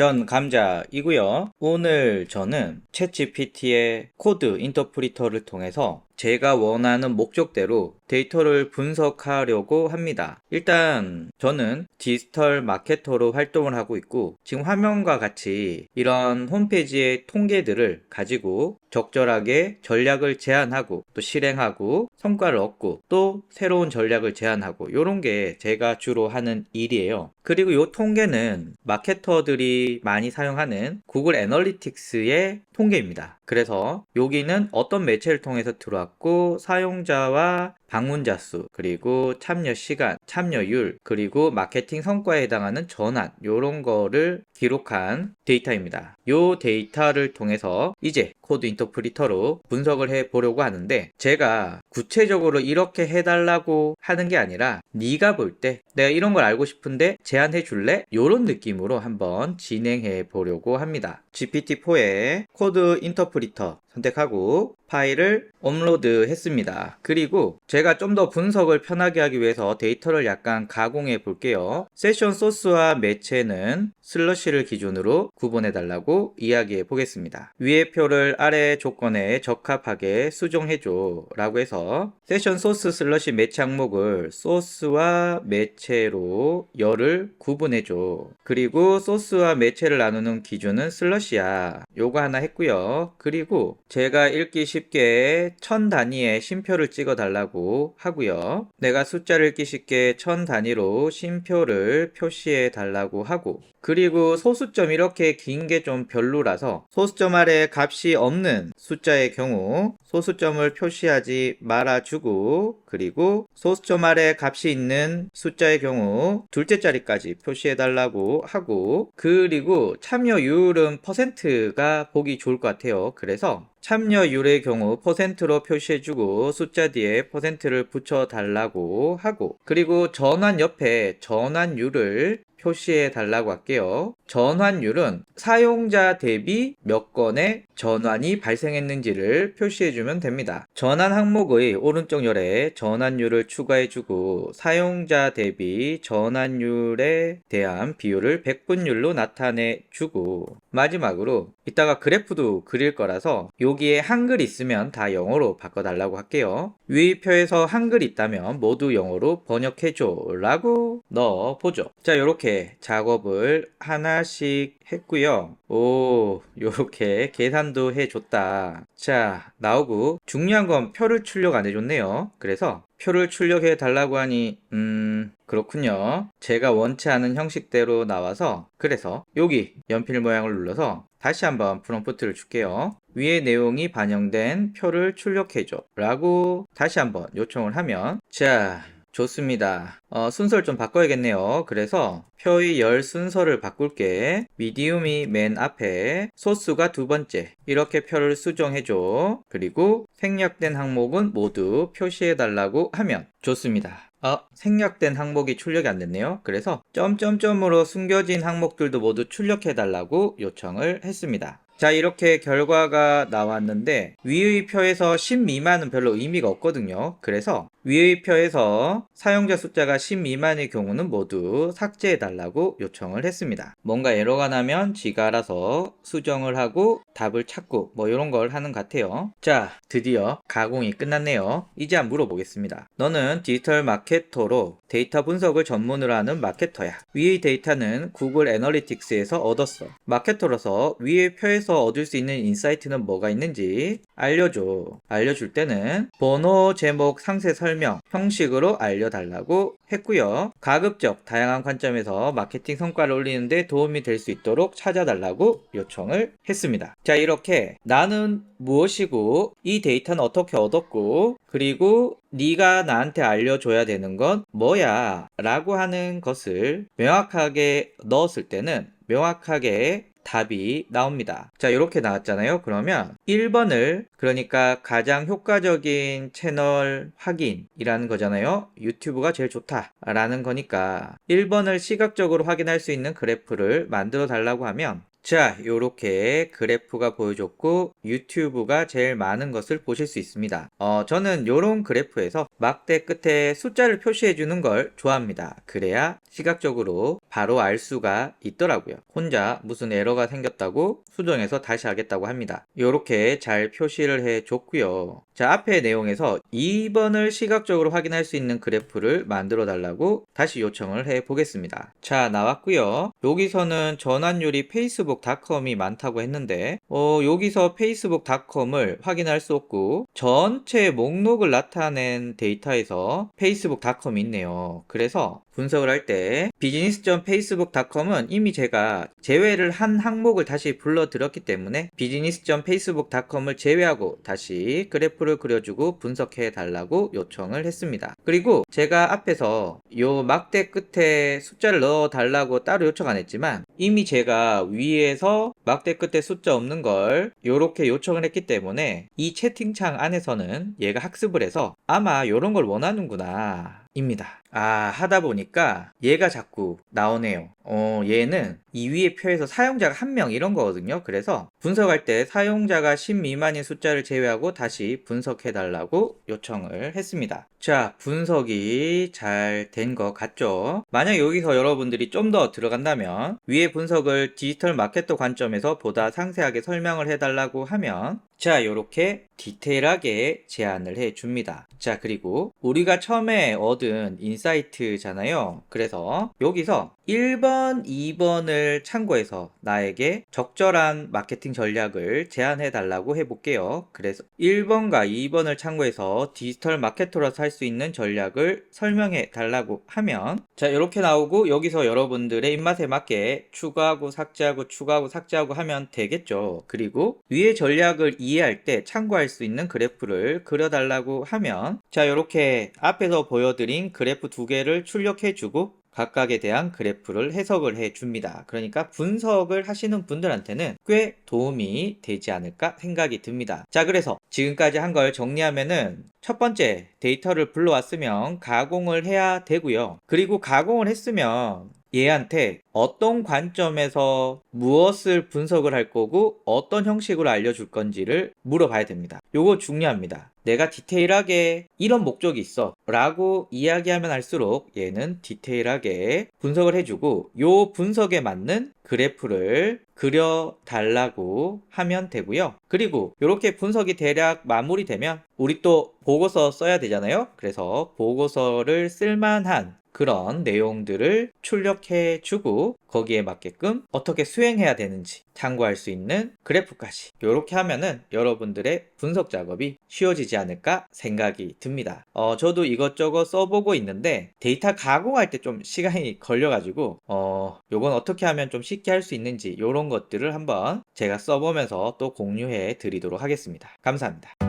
전 감자이고요. 오늘 저는 챗GPT의 코드 인터프리터를 통해서 제가 원하는 목적대로 데이터를 분석하려고 합니다. 일단 저는 디지털 마케터로 활동을 하고 있고 지금 화면과 같이 이런 홈페이지의 통계들을 가지고 적절하게 전략을 제안하고 또 실행하고 성과를 얻고 또 새로운 전략을 제안하고 이런 게 제가 주로 하는 일이에요. 그리고 이 통계는 마케터들이 많이 사용하는 구글 애널리틱스의 통계입니다. 그래서 여기는 어떤 매체를 통해서 들어왔고 사용자와 방문자 수, 그리고 참여 시간, 참여율, 그리고 마케팅 성과에 해당하는 전환, 요런 거를 기록한 데이터입니다. 요 데이터를 통해서 이제 코드 인터프리터로 분석을 해 보려고 하는데 제가 구체적으로 이렇게 해달라고 하는 게 아니라 네가 볼 때 내가 이런 걸 알고 싶은데 제안해 줄래? 요런 느낌으로 한번 진행해 보려고 합니다. GPT-4의 코드 인터프리터 선택하고 파일을 업로드 했습니다. 그리고 제가 좀 더 분석을 편하게 하기 위해서 데이터를 약간 가공해 볼게요. 세션 소스와 매체는 슬러시를 기준으로 구분해 달라고 이야기해 보겠습니다. 위의 표를 아래 조건에 적합하게 수정해 줘 라고 해서 세션 소스 슬러시 매체 항목을 소스와 매체로 열을 구분해 줘. 그리고 소스와 매체를 나누는 기준은 슬러시야. 요거 하나 했고요. 그리고 제가 읽기 쉽게 천 단위의 쉼표를 찍어 달라고 하고요. 내가 숫자를 읽기 쉽게 천 단위로 쉼표를 표시해 달라고 하고 그리고 소수점 이렇게 긴 게 좀 별로라서 소수점 아래 값이 없는 숫자의 경우 소수점을 표시하지 말아주고 그리고 소수점 아래 값이 있는 숫자의 경우 둘째 자리까지 표시해 달라고 하고 그리고 참여율은 퍼센트가 보기 좋을 것 같아요. 그래서 참여율의 경우 퍼센트로 표시해주고 숫자 뒤에 퍼센트를 붙여달라고 하고 그리고 전환 옆에 전환율을 표시해 달라고 할게요. 전환율은 사용자 대비 몇 건의 전환이 발생했는지를 표시해 주면 됩니다. 전환 항목의 오른쪽 열에 전환율을 추가해 주고 사용자 대비 전환율에 대한 비율을 백분율로 나타내 주고 마지막으로 이따가 그래프도 그릴 거라서 여기에 한글 있으면 다 영어로 바꿔 달라고 할게요. 위 표에서 한글 있다면 모두 영어로 번역해 줘 라고 넣어 보죠. 자 이렇게 작업을 하나씩 했고요. 오, 요렇게 계산도 해줬다. 자, 나오고 중요한 건 표를 출력 안 해줬네요. 그래서 표를 출력해 달라고 하니 음 그렇군요. 제가 원치 않은 형식대로 나와서 그래서 여기 연필 모양을 눌러서 다시 한번 프롬프트를 줄게요. 위의 내용이 반영된 표를 출력해줘 라고 다시 한번 요청을 하면 자 좋습니다. 어, 순서를 좀 바꿔야겠네요. 그래서 표의 열 순서를 바꿀게. 미디움이 맨 앞에, 소수가 두 번째. 이렇게 표를 수정해줘. 그리고 생략된 항목은 모두 표시해달라고 하면 좋습니다. 아, 생략된 항목이 출력이 안 됐네요. 그래서 점점점으로 숨겨진 항목들도 모두 출력해달라고 요청을 했습니다. 자 이렇게 결과가 나왔는데 위의 표에서 10 미만은 별로 의미가 없거든요. 그래서 위의 표에서 사용자 숫자가 10 미만의 경우는 모두 삭제해 달라고 요청을 했습니다. 뭔가 에러가 나면 지가 알아서 수정을 하고 답을 찾고 뭐 이런 걸 하는 것 같아요. 자 드디어 가공이 끝났네요. 이제 한번 물어보겠습니다. 너는 디지털 마케터로 데이터 분석을 전문으로 하는 마케터야. 위의 데이터는 구글 애널리틱스에서 얻었어. 마케터로서 위의 표에서 통해서 얻을 수 있는 인사이트는 뭐가 있는지 알려줘. 알려줄 때는 번호, 제목, 상세 설명 형식으로 알려달라고 했고요. 가급적 다양한 관점에서 마케팅 성과를 올리는데 도움이 될 수 있도록 찾아달라고 요청을 했습니다. 자, 이렇게 나는 무엇이고 이 데이터는 어떻게 얻었고 그리고 네가 나한테 알려줘야 되는 건 뭐야 라고 하는 것을 명확하게 넣었을 때는 명확하게 답이 나옵니다. 자, 이렇게 나왔잖아요. 그러면 1번을 그러니까 가장 효과적인 채널 확인이라는 거잖아요. 유튜브가 제일 좋다라는 거니까 1번을 시각적으로 확인할 수 있는 그래프를 만들어 달라고 하면 자, 요렇게 그래프가 보여줬고 유튜브가 제일 많은 것을 보실 수 있습니다. 어, 저는 요런 그래프에서 막대 끝에 숫자를 표시해 주는 걸 좋아합니다. 그래야 시각적으로 바로 알 수가 있더라고요. 혼자 무슨 에러가 생겼다고 수정해서 다시 하겠다고 합니다. 요렇게 잘 표시를 해 줬고요. 자, 앞에 내용에서 2번을 시각적으로 확인할 수 있는 그래프를 만들어 달라고 다시 요청을 해 보겠습니다. 자, 나왔고요. 여기서는 전환율이 페이스북 닷컴이 많다고 했는데 어, 여기서 페이스북닷컴을 확인할 수 없고 전체 목록을 나타낸 데이터에서 페이스북닷컴이 있네요. 그래서 분석을 할 때 비즈니스.페이스북닷컴은 이미 제가 제외를 한 항목을 다시 불러드렸기 때문에 비즈니스.페이스북닷컴을 제외하고 다시 그래프를 그려주고 분석해 달라고 요청을 했습니다. 그리고 제가 앞에서 요 막대 끝에 숫자를 넣어 달라고 따로 요청 안 했지만 이미 제가 위에서 막대 끝에 숫자 없는 걸 요렇게 요청을 했기 때문에 이 채팅창 안에서는 얘가 학습을 해서 아마 요런 걸 원하는구나 입니다. 아, 하다 보니까 얘가 자꾸 나오네요. 어, 얘는 이 위에 표에서 사용자가 한 명 이런 거거든요. 그래서 분석할 때 사용자가 10 미만인 숫자를 제외하고 다시 분석해 달라고 요청을 했습니다. 자, 분석이 잘 된 것 같죠? 만약 여기서 여러분들이 좀 더 들어간다면 위에 분석을 디지털 마케터 관점에서 보다 상세하게 설명을 해달라고 하면 자, 요렇게 디테일하게 제안을 해 줍니다. 자, 그리고 우리가 처음에 얻은 인 사이트잖아요. 그래서 여기서 1번, 2번을 참고해서 나에게 적절한 마케팅 전략을 제안해 달라고 해볼게요. 그래서 1번과 2번을 참고해서 디지털 마케터로서 할 수 있는 전략을 설명해 달라고 하면 자, 이렇게 나오고 여기서 여러분들의 입맛에 맞게 추가하고 삭제하고 추가하고 삭제하고 하면 되겠죠. 그리고 위의 전략을 이해할 때 참고할 수 있는 그래프를 그려달라고 하면 자, 이렇게 앞에서 보여드린 그래프 두 개를 출력해 주고 각각에 대한 그래프를 해석을 해 줍니다. 그러니까 분석을 하시는 분들한테는 꽤 도움이 되지 않을까 생각이 듭니다. 자, 그래서 지금까지 한 걸 정리하면은 첫 번째 데이터를 불러왔으면 가공을 해야 되고요. 그리고 가공을 했으면 얘한테 어떤 관점에서 무엇을 분석을 할 거고 어떤 형식으로 알려줄 건지를 물어봐야 됩니다. 요거 중요합니다. 내가 디테일하게 이런 목적이 있어 라고 이야기하면 할수록 얘는 디테일하게 분석을 해주고 요 분석에 맞는 그래프를 그려 달라고 하면 되고요. 그리고 이렇게 분석이 대략 마무리되면 우리 또 보고서 써야 되잖아요. 그래서 보고서를 쓸만한 그런 내용들을 출력해 주고 거기에 맞게끔 어떻게 수행해야 되는지 참고할 수 있는 그래프까지 이렇게 하면은 여러분들의 분석 작업이 쉬워지지 않을까 생각이 듭니다. 어, 저도 이것저것 써보고 있는데 데이터 가공할 때 좀 시간이 걸려가지고 어, 요건 어떻게 하면 좀 쉽게 할 수 있는지 이런 것들을 한번 제가 써보면서 또 공유해 드리도록 하겠습니다. 감사합니다.